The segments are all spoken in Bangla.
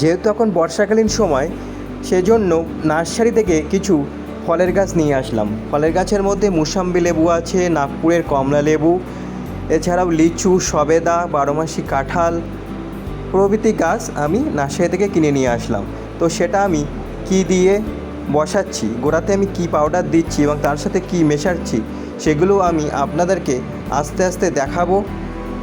যেহেতু এখন বর্ষাকালীন সময়, সেজন্য নার্সারি থেকে কিছু ফলের গাছ নিয়ে আসলাম। ফলের গাছের মধ্যে মুসাম্বি লেবু আছে, নাগপুরের কমলা লেবু, এছাড়াও লিচু, সবেদা, বারোমাসি কাঁঠাল প্রভৃতি গাছ আমি নার্সারি থেকে কিনে নিয়ে আসলাম। তো সেটা আমি কি দিয়ে বসাচ্ছি, গোড়াতে আমি কি পাউডার দিচ্ছি এবং তার সাথে কি মেশাচ্ছি, সেগুলো আমি আপনাদেরকে আস্তে আস্তে দেখাবো।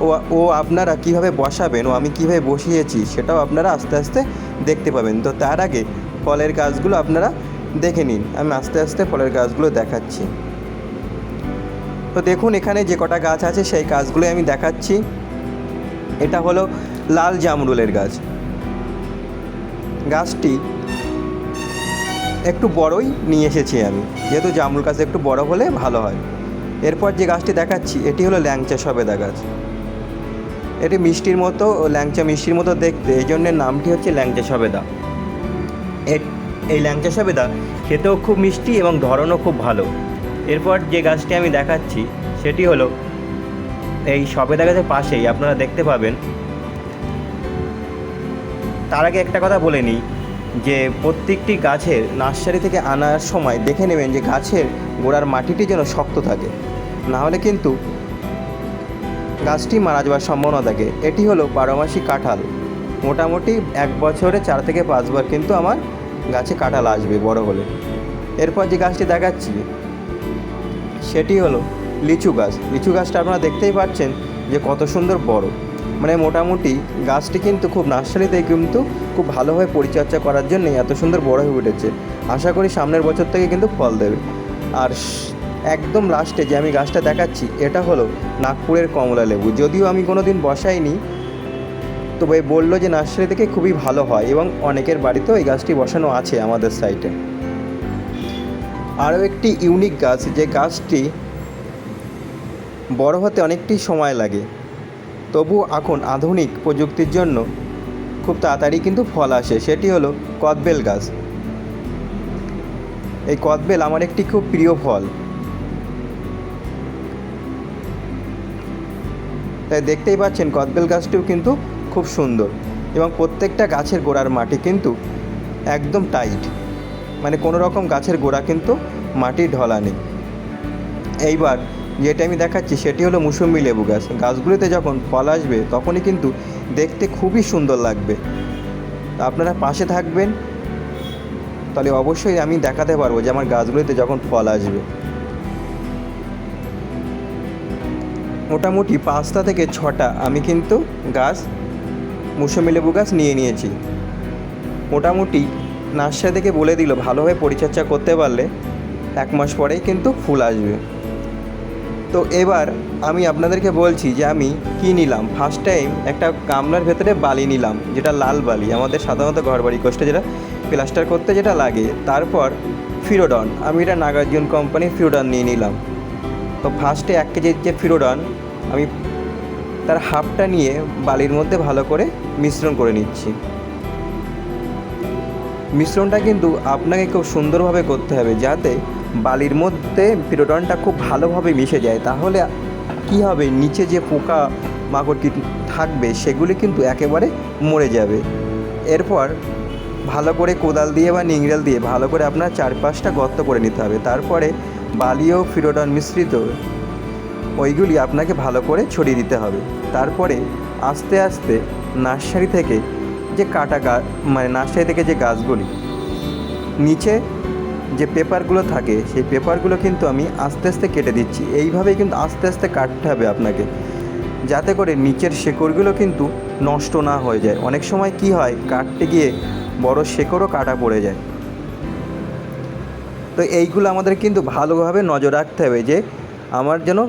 ও ও আপনারা কীভাবে বসাবেন, ও আমি কীভাবে বসিয়েছি, সেটাও আপনারা আস্তে আস্তে দেখতে পাবেন। তো তার আগে ফলের গাছগুলো আপনারা দেখে নিন। আমি আস্তে আস্তে ফলের গাছগুলো দেখাচ্ছি। তো দেখুন, এখানে যে কটা গাছ আছে, সেই গাছগুলোই আমি দেখাচ্ছি। এটা হলো লাল জামরুলের গাছ। গাছটি একটু বড়ই নিয়ে এসেছি আমি। যেহেতু জামরুল গাছ একটু বড় হলে ভালো হয়। এরপর যে গাছটি দেখাচ্ছি, এটি হলো ল্যাংচা সবেদা গাছ। এটি মিষ্টির মতো, ল্যাংচা মিষ্টির মতো দেখতে। এই জন্য নামটি হচ্ছে ল্যাংচা সবেদা। এই ল্যাংচা সবেদা খেতেও খুব মিষ্টি এবং ধরনও খুব ভালো। এরপর যে গাছটি আমি দেখাচ্ছি, সেটি হলো এই সবেদা গাছের পাশেই, আপনারা দেখতে পাবেন। তার আগে একটা কথা বলে নিই, যে প্রত্যেকটি গাছের নার্সারি থেকে আনার সময় দেখে নেবেন যে গাছের গোড়ার মাটিটি যেন শক্ত থাকে। না হলে কিন্তু গাছটি মারা যাওয়ার সম্ভাবনা থাকে। এটি হলো বারোমাসি কাঁঠাল। মোটামুটি এক বছরে চার থেকে পাঁচবার কিন্তু আমার গাছে কাঁঠাল আসবে, বড় হলে। এরপর যে গাছটি দেখাচ্ছি, সেটি হলো লিচু গাছ। লিচু গাছটা আপনারা দেখতেই পাচ্ছেন যে কত সুন্দর বড়। মানে মোটামুটি গাছটি কিন্তু খুব নার্সারিতে কিন্তু খুব ভালোভাবে পরিচর্যা করার জন্যই এত সুন্দর বড় হয়ে উঠেছে। আশা করি সামনের বছর থেকে কিন্তু ফল দেবে। আর একদম লাস্টে যে আমি গাছটা দেখাচ্ছি, এটা হলো নাগপুরের কমলা লেবু। যদিও আমি কোনো দিন বসাইনি, তবে বলল যে নার্সারি থেকে খুবই ভালো হয় এবং অনেকের বাড়িতেও এই গাছটি বসানো আছে আমাদের সাইটে আরও একটি ইউনিক গাছ, যে গাছটি বড় হতে অনেকটি সময় লাগে। তবু এখন আধুনিক প্রযুক্তির জন্য খুব তাড়াতাড়ি কিন্তু ফল আসে, সেটি হলো কদবেল গাছ। এই কদবেল আমার একটি খুব প্রিয় ফল। তাই দেখতেই পাচ্ছেন কদবেল গাছটিও কিন্তু খুব সুন্দর এবং প্রত্যেকটা গাছের গোড়ার মাটি কিন্তু একদম টাইট। মানে কোনো রকম গাছের গোড়া কিন্তু মাটি ঢলা নেই। এইবার যেটা আমি দেখাচ্ছি সেটি হলো মুসম্বি লেবু গাছ। গাছগুলিতে যখন ফল আসবে তখনই কিন্তু দেখতে খুবই সুন্দর লাগবে। আপনারা পাশে থাকবেন। তাহলে অবশ্যই আমি দেখাতে পারব যে আমার গাছগুলিতে যখন ফল আসবে। মোটামুটি পাঁচটা থেকে ছটা আমি কিন্তু গাছ মুসম্বি লেবু গাছ নিয়ে নিয়েছি। মোটামুটি নার্সারি থেকে বলে দিল, ভালোভাবে পরিচর্যা করতে পারলে এক মাস পরেই কিন্তু ফুল আসবে। তো এবার আমি আপনাদেরকে বলছি যে আমি কি নিলাম? ফার্স্ট টাইম একটা গামলার ভেতরে বালি নিলাম, যেটা লাল বালি। আমাদের সাধারণত ঘরবাড়ি কোষ্ঠে যেটা প্লাস্টার করতে যেটা লাগে, তারপর ফিরোডন আমি এটা নাগার্জুন কোম্পানির ফিরোডন নিয়ে নিলাম। তো ফার্স্টে এক কেজির যে ফিরোডন আমি তার হাফটা নিয়ে বালির মধ্যে ভালো করে মিশ্রণ করে নিচ্ছি। মিশ্রণটা কিন্তু আপনাকে খুব সুন্দরভাবে করতে হবে যাতে বালির মধ্যে পিরোডনটা খুব ভালোভাবে মিশে যায়। তাহলে কি হবে? নিচে যে পোকা মাকড় থাকবে, সেগুলি কিন্তু একেবারে মরে যাবে। এরপর ভালো করে কোদাল দিয়ে বা নিংড়াল দিয়ে ভালো করে আপনার চারপাশটা গর্ত করে নিতে হবে। তারপরে বালি ও ফিরোডন মিশ্রিত। ওইগুলি আপনাকে ভালো করে ছড়িয়ে দিতে হবে। তারপরে আস্তে আস্তে নার্সারি থেকে যে কাটা গাছ মানে নার্সারি থেকে যে গাছগুলি, নিচে যে পেপারগুলো থাকে, সেই পেপারগুলো কিন্তু আমি আস্তে আস্তে কেটে দিচ্ছি। এইভাবেই কিন্তু আস্তে আস্তে কাটতে হবে আপনাকে। যাতে করে নিচের শেকড়গুলো কিন্তু নষ্ট না হয়ে যায়। অনেক সময় কি হয়, কাটতে গিয়ে বড় শেকড়ও কাটা পড়ে যায়। তো এইগুলো আমাদের কিন্তু ভালোভাবে নজর রাখতে হবে যে আমার যেন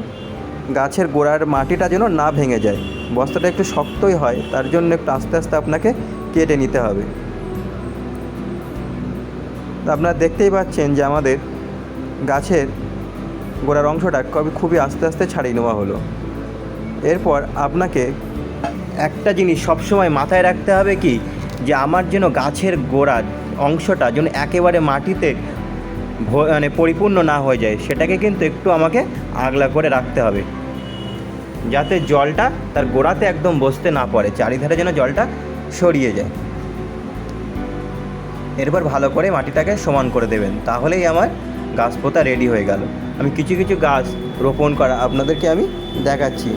গাছের গোড়ার মাটিটা যেন না ভেঙে যায়। বস্তাটা একটু শক্তই হয়, তার জন্য একটু আস্তে আস্তে আপনাকে কেটে নিতে হবে। আপনারা দেখতেই পাচ্ছেন যে আমাদের গাছের গোড়ার অংশটা কবে খুবই আস্তে আস্তে ছাড়িয়ে নেওয়া হলো। এরপর আপনাকে একটা জিনিস সবসময় মাথায় রাখতে হবে কি? যে আমার যেন গাছের গোড়ার অংশটা যেন একেবারে মাটিতে মানে পরিপূর্ণ না হয়ে যায়, সেটাকে কিন্তু একটু আমাকে আগলা করে রাখতে হবে। যাতে জলটা তার গোড়াতে একদম বসতে না পারে চারিধারে যেন জলটা সরিয়ে যায়। এরপর ভালো করে মাটিটাকে সমান করে দেবেন, তাহলেই আমার গাছ পোতা রেডি হয়ে গেল। আমি কিছু কিছু গাছ রোপণ করা, আপনাদেরকে আমি দেখাচ্ছি।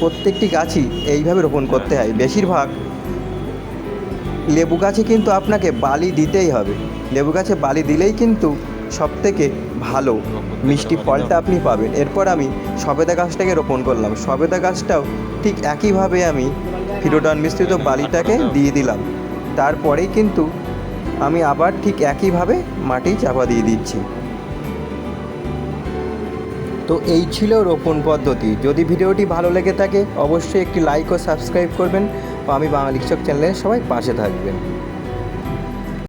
প্রত্যেকটি গাছই এইভাবে রোপণ করতে হয়। বেশিরভাগ লেবু গাছে কিন্তু আপনাকে বালি দিতেই হবে। লেবু গাছে বালি দিলেই কিন্তু সব থেকে ভালো। মিষ্টি ফলটা আপনি পাবেন। এরপর আমি সবেদা গাছটাকে রোপণ করলাম। সবেদা গাছটাও ঠিক একইভাবে আমি ফিরোডন মিশ্রিত বালিটাকে দিয়ে দিলাম। তারপরেই কিন্তু আমি আবার ঠিক একইভাবে মাটি চাপা দিয়ে দিচ্ছি। তো এই ছিল রোপণ পদ্ধতি। যদি ভিডিওটি ভালো লেগে থাকে, অবশ্যই একটি লাইক ও সাবস্ক্রাইব করবেন। আমি বাংলা কৃষক চ্যানেলে সবাই পাশে থাকবেন।